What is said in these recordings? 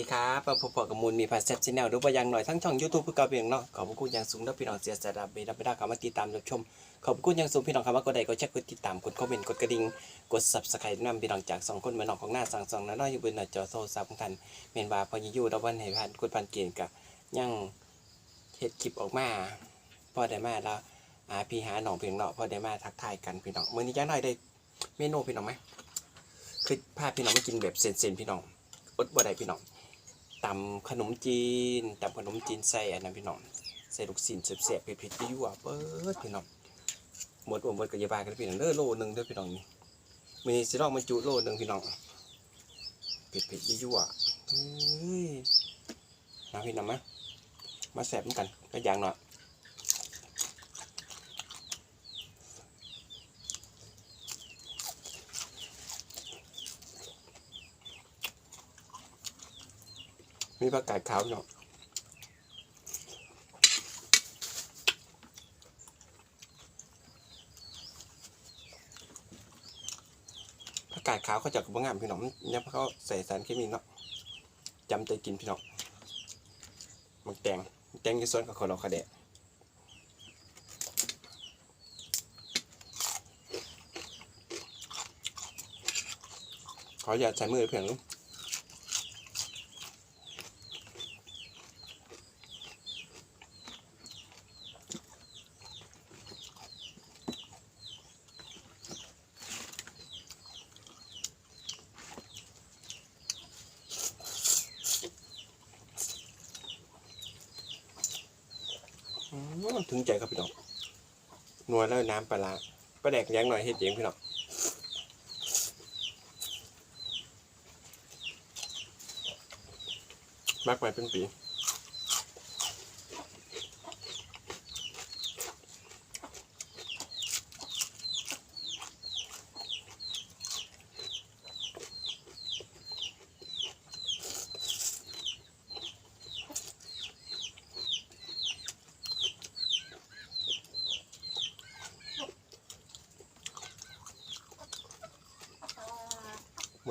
สวัสดีครับพบกับมูลมีพาสเซตชแนลดูไปยังหน่อยทั้งช่องยูทูบเพื่อก่าเพียงเนาะขอบคุณอย่างสูงและพี่น้องเสียสละเบดับเบด้าเข้ามาติดตามรับชม ขอบคุณอย่างสูงพี่น้องครับว่ากดไลค์กดแชร์กดติดตามกดคอมเมนต์กดกระดิ่งกด subscribe นำพี่น้องจากสองคนเหมือนน้องของหน้าสั่งสองน้อยอยู่บนหน้าจอโทรศัพท์ของท่านเมนบาพออยู่ดอกวันให้ผ่านกดผ่านเกณฑ์กับยังเฮ็ดคลิปออกมาพอได้มาแล้วอาพี่หาหนองเพียงเนาะพอได้มาทักทายกันพี่น้องมื้อนี้จ้าหน่อยได้เมนูพี่น้องไหมคือพาพี่น้องมากินแบบเซนๆพี่น้องอดบ่ได้พี่น้อง ตำขนมจีนตำขนมจีนใส่อันนั้นพี่น้องใส่ลูกศิลเสียบๆเผ็ดๆยั่วเปิดพี่น้องหมดอมหมดกระยาบากันพี่น้องเด้อโลหนึงเด้อพี่น้องนี่มีสิลองมาจุโลหนึงพี่น้องเผ็ดๆยั่วเฮ้ยมาพี่น้องมะมาแสบเหมือนกันก็อย่างหน่อย มีผักกาดขาวพี่น้องผักกาดขาวเขาจะกับงามพี่น้องเนี่ยเขาใส่สารเคมีเนาะจำใจกินพี่น้องมันแตงแตงยี่ส่วนกับคนเราคะแดะขออย่าใช้มือเพียงลูก อืมถึงใจครับพี่น้องนัวแล้วน้ำปลาปลาแดกยังหน่อยเห็ดเองพี่น้องมากไปเป็นปี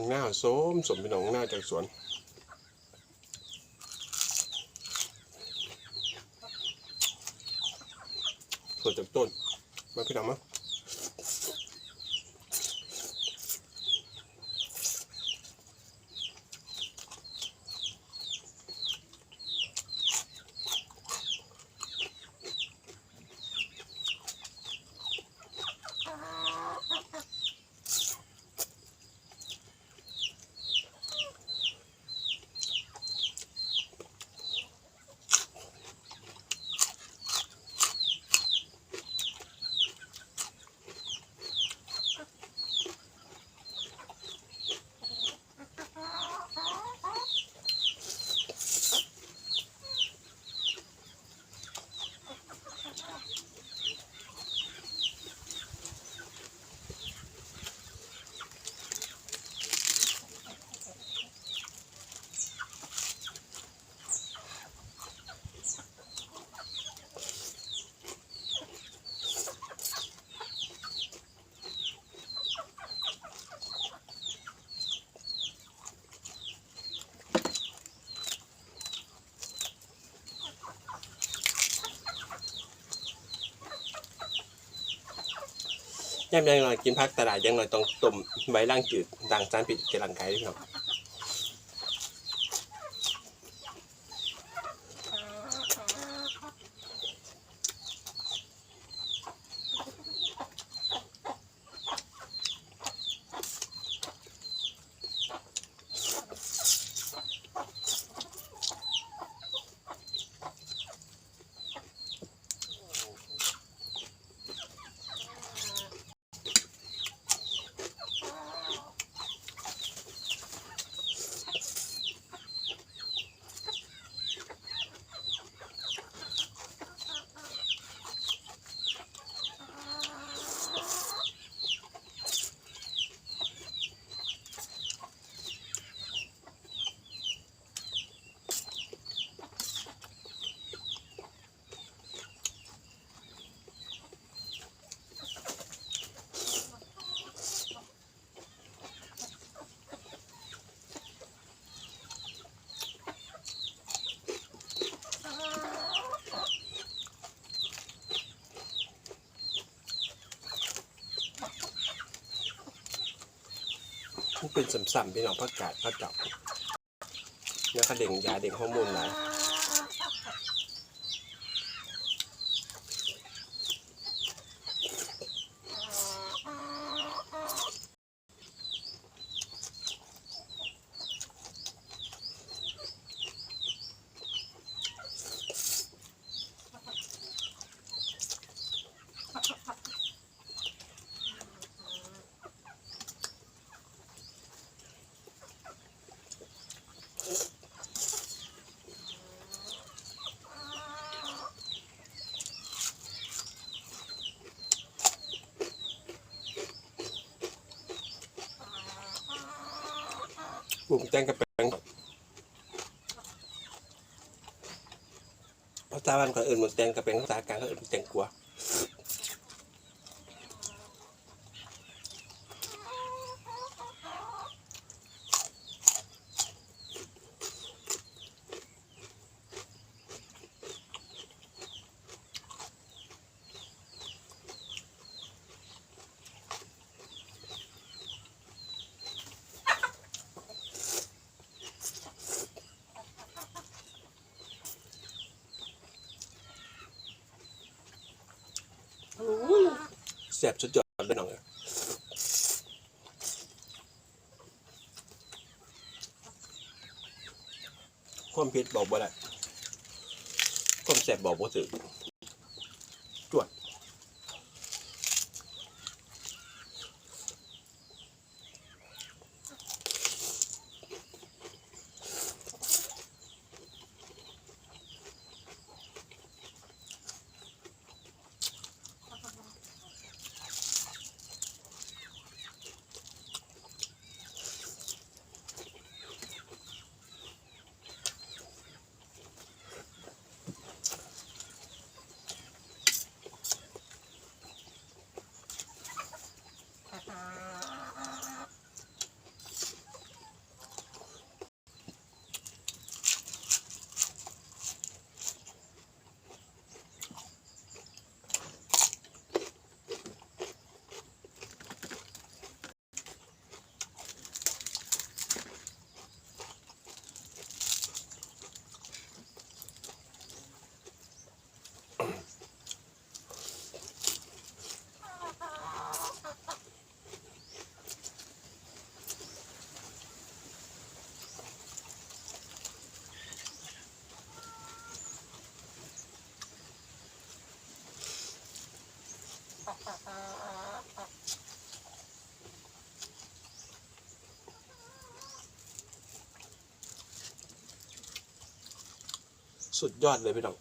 มึงหน้าโสมสมพี่น้องหน้าจากสวนสวนจากต้นมาพี่น้องมา ย่ำยังหน่อยกินพักตลาดยังหน่อยต้องต้มใบล่างจืดด่างจานปิดเกลังไก่ครับ มันเป็นสัมๆพี่น้องพักกาดพักจับแล้วก็เด่งยาเด่งฮอร์โมนหลาย งแต่งกับแปลงภาษาบ้านก็เอื่นหมึกแต่งกับแปลงภาษากลางก็เอื่นแต่งกลัว ซ่บสุดยอดเลยน้องความเผ็ดบอกบ่ได้ความแซ่บบอกบ่ถึง สุดยอดเลยพี่น้อง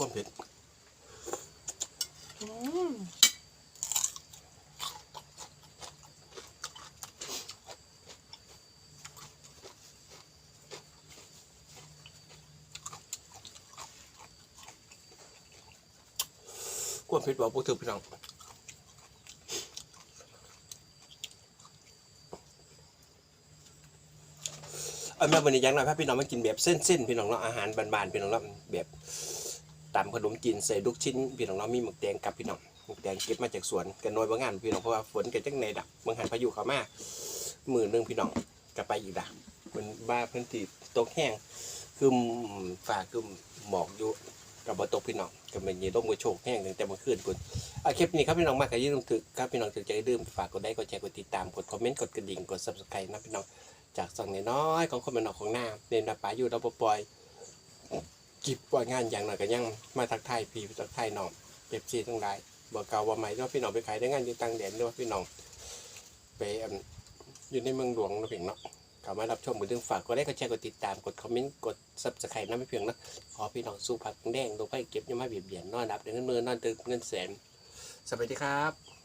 ความเผ็ดอืมความเผ็ดบอกพวกเธอพี่น้องเอาแม่วันนี้ยังหน่อยพาพี่น้องมากินแบบเส้นๆพี่น้องเนาะอาหารบานๆพี่น้องเนาะแบบ ตำขนมจีนใส่ลูกชิ้นพี่น้องเนาะมีหมึกแดงกับพี่น้องหมึกแดงเก็บมาจากสวนกันน้อยบางงานพี่น้องเพราะว่าฝนกันจังในดับบางหันพายุเข้ามามือหนึงพี่น้องกลับไปอีกดับมันบ้าพื้นที่ตกแห้งคือฝ่าคือหมอกอยู่กับบตกพี่น้องกับมันยีร่มกระโชกแห้งตั้งแต่เมื่อคืนปุ่นเอาคลิปนี้ครับพี่น้องมากกับยี่ต้องถึกครับพี่น้องถึกใจดื่มฝากกดไลค์กดแชร์กดติดตามกดคอมเมนต์กดกระดิ่งกด subscribe นะพี่น้องจากสั่งน้อยของคนมันออกของหน้าเนนนาป่าอยู่เราบ่ปล่อย กิบว่างานอย่างหน่อยก็ยังมาทักทายพี่ทักทายน้องเก็บซีทั้งหลายบอกเก่าว่าใหม่ด้วพี่น้องไปขายได้งานอยู่ต่างแดนด้วยพี่น้องไปอยู่ในเมืองหลวงนะเพียงเนาะกลับมารับชมมือดึงฝากก็ได้ก็แชร์กดติดตามกดคอมเมนต์กดซับสไครต์นะไม่เพียงนะขอพี่น้องสู้ผักแดงลงไปเก็บยังม่เบียดเบียนนอนรับเงินมือนอนตึกเงินแสนสวัสดีครับ